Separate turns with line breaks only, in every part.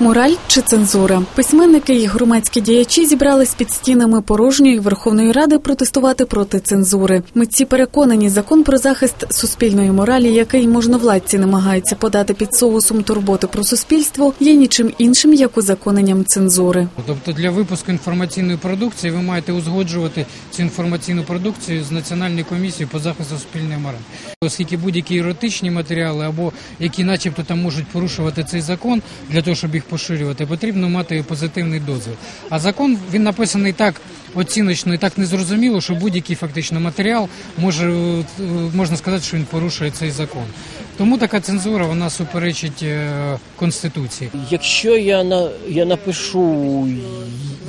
Мораль чи цензура? Письменники і громадські діячі зібрались під стінами порожньої Верховної Ради протестувати проти цензури. Митці переконані, закон про захист суспільної моралі, який можновладці намагаються подати під соусом турботи про суспільство, є нічим іншим як узаконенням цензури.
Тобто для випуску інформаційної продукції ви маєте узгоджувати цю інформаційну продукцію з Національною комісією по захисту суспільної моралі. Оскільки будь-які еротичні матеріали або які, начебто, там можуть порушувати цей закон для того, щоб їх поширювати, потрібно мати позитивний дозвіл. А закон він написаний так оціночно і так незрозуміло, що будь-який фактично матеріал може е, можна сказати, що він порушує цей закон. Тому така цензура вона суперечить е, конституції.
Якщо я на я напишу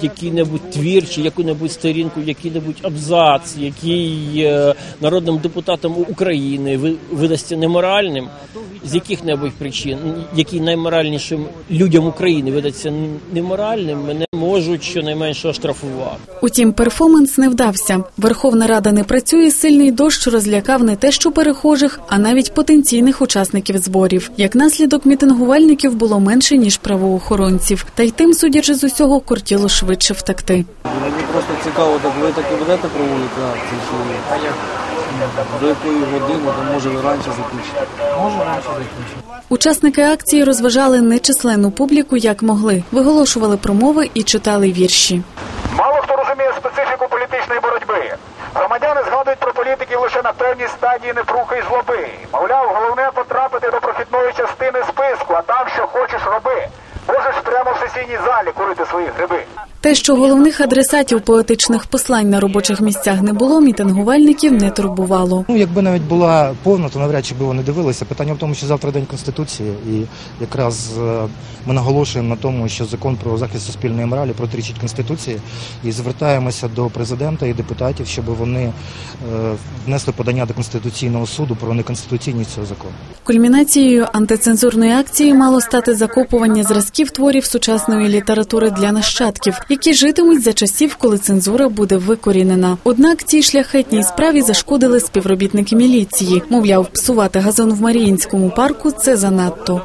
який-небудь твір чи яку-небудь сторінку, який-небудь абзац, який е, народним депутатам України ви видасться неморальним, з яких-небудь причин, який найморальнішим людям України видаться неморальним, мене можуть щонайменше оштрафувати.
Утім, перформанс не вдався. Верховна Рада не працює. Сильний дощ розлякав не те, що перехожих, а навіть потенційних учасників зборів. Як наслідок мітингувальників було менше ніж правоохоронців, та й тим, судячи з усього, кортіло швидше втекти.
Мені просто цікаво, так ви так і будете проводити акції, чи
А як
до якої години, то може ви раніше закінчите.
може раніше закінчити?
Учасники акції розважали нечисленну публіку, як могли, виголошували промови і читали вірші.
Мало хто розуміє специфіку політичної боротьби. Громадяни політиків лише на певній стадії непрухи й злоби. Мовляв, головне потрапити до прохідної частини списку, а там що хочеш роби. Можеш прямо в сесійній залі курити свої гриби.
Те, що головних адресатів поетичних послань на робочих місцях не було, мітингувальників не турбувало.
Ну, якби навіть була повна, то навряд чи би вони дивилися. Питання в тому, що завтра день конституції, і якраз е, ми наголошуємо на тому, що закон про захист суспільної моралі протирічить конституції, і звертаємося до президента і депутатів, щоб вони е, внесли подання до конституційного суду про неконституційність цього закону.
Кульмінацією антицензурної акції мало стати закопування зразків творів сучасної літератури для нащадків, які житимуть за часів, коли цензура буде викорінена. Однак цій шляхетній справі зашкодили співробітники міліції. Мовляв, псувати газон в Маріїнському парку це занадто.